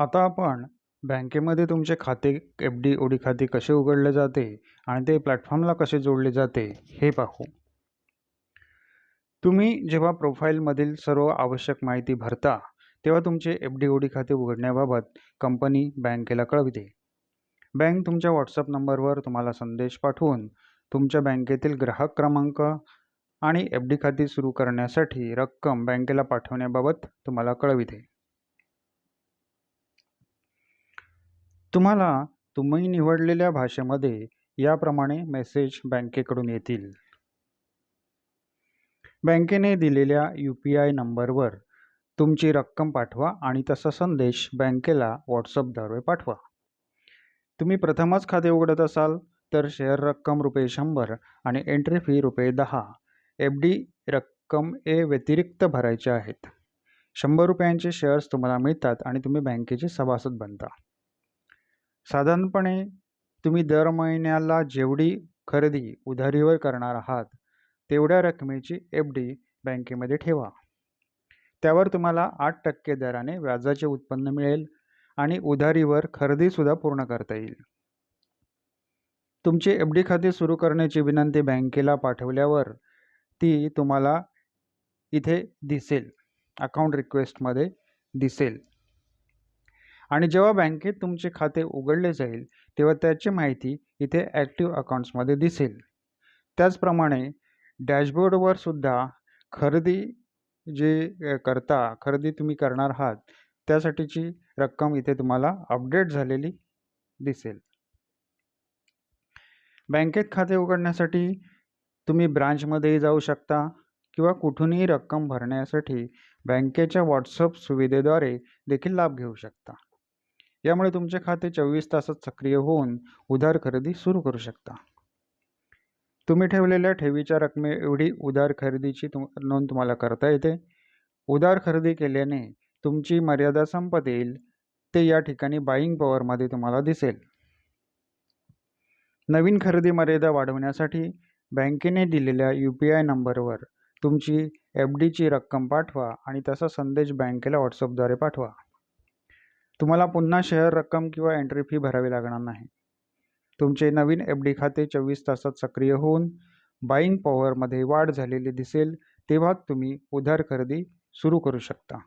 आता आपण बँकेमध्ये तुमचे खाते एफ डी ओ डी खाते कसे उघडले जाते आणि ते प्लॅटफॉर्मला कसे जोडले जाते हे पाहू. तुम्ही जेव्हा प्रोफाईलमधील सर्व आवश्यक माहिती भरता तेव्हा तुमचे एफ डी ओ डी खाते उघडण्याबाबत कंपनी बँकेला कळविते. बँक तुमच्या व्हॉट्सअप नंबरवर तुम्हाला संदेश पाठवून तुमच्या बँकेतील ग्राहक क्रमांक आणि एफ डी खाते सुरू करण्यासाठी रक्कम बँकेला पाठवण्याबाबत तुम्हाला कळविते. तुम्हाला तुम्ही निवडलेल्या भाषेमध्ये याप्रमाणे मेसेज बँकेकडून येतील. बँकेने दिलेल्या यू पी आय नंबरवर तुमची रक्कम पाठवा आणि तसा संदेश बँकेला व्हॉट्सअपद्वारे पाठवा. तुम्ही प्रथमच खाते उघडत असाल तर शेअर रक्कम रुपये शंभर आणि एंट्री फी रुपये दहा एफ डी रक्कम ए व्यतिरिक्त भरायचे आहेत. शंभर रुपयांचे शेअर्स तुम्हाला मिळतात आणि तुम्ही बँकेचे सभासद बनता. साधारणपणे तुम्ही दर महिन्याला जेवढी खरेदी उधारीवर करणार आहात तेवढ्या रकमेची एफ डी बँकेमध्ये ठेवा. त्यावर तुम्हाला आठ टक्के दराने व्याजाचे उत्पन्न मिळेल आणि उधारीवर खरेदीसुद्धा पूर्ण करता येईल. तुमची एफ डी खाते सुरू करण्याची विनंती बँकेला पाठवल्यावर ती तुम्हाला इथे दिसेल. अकाउंट रिक्वेस्टमध्ये दिसेल. आणि जेव्हा बँकेत तुमचे खाते उघडले जाईल तेव्हा त्याची माहिती इथे ॲक्टिव्ह अकाउंट्समध्ये दिसेल. त्याचप्रमाणे डॅशबोर्डवर सुद्धा खरेदी जे करता खरेदी तुम्ही करणार आहात त्यासाठीची रक्कम इथे तुम्हाला अपडेट झालेली दिसेल. बँकेत खाते उघडण्यासाठी तुम्ही ब्रांचमध्येही जाऊ शकता किंवा कुठूनही रक्कम भरण्यासाठी बँकेच्या व्हॉट्सअप सुविधेद्वारे देखील लाभ घेऊ शकता. यामुळे तुमचे खाते चोवीस तासात सक्रिय होऊन उधार खरेदी सुरू करू शकता. तुम्ही ठेवलेल्या ठेवीच्या रकमे एवढी उधार खरेदीची तुम नोंद तुम्हाला करता येते. उधार खरेदी केल्याने तुमची मर्यादा संपत येईल. ते या ठिकाणी बाईंग पॉवरमध्ये तुम्हाला दिसेल. नवीन खरेदी मर्यादा वाढवण्यासाठी बँकेने दिलेल्या यू पी आय नंबरवर तुमची एफ डीची रक्कम पाठवा आणि तसा संदेश बँकेला व्हॉट्सअपद्वारे पाठवा. तुम्हाला पुन्हा शेअर रक्कम किंवा एंट्री फी भरावी लागणार नाही. तुमचे नवीन एफ डी खाते चोवीस तासात सक्रिय होऊन बाईंग पॉवरमध्ये वाढ झालेली दिसेल तेव्हा तुम्ही उधार खरेदी सुरू करू शकता.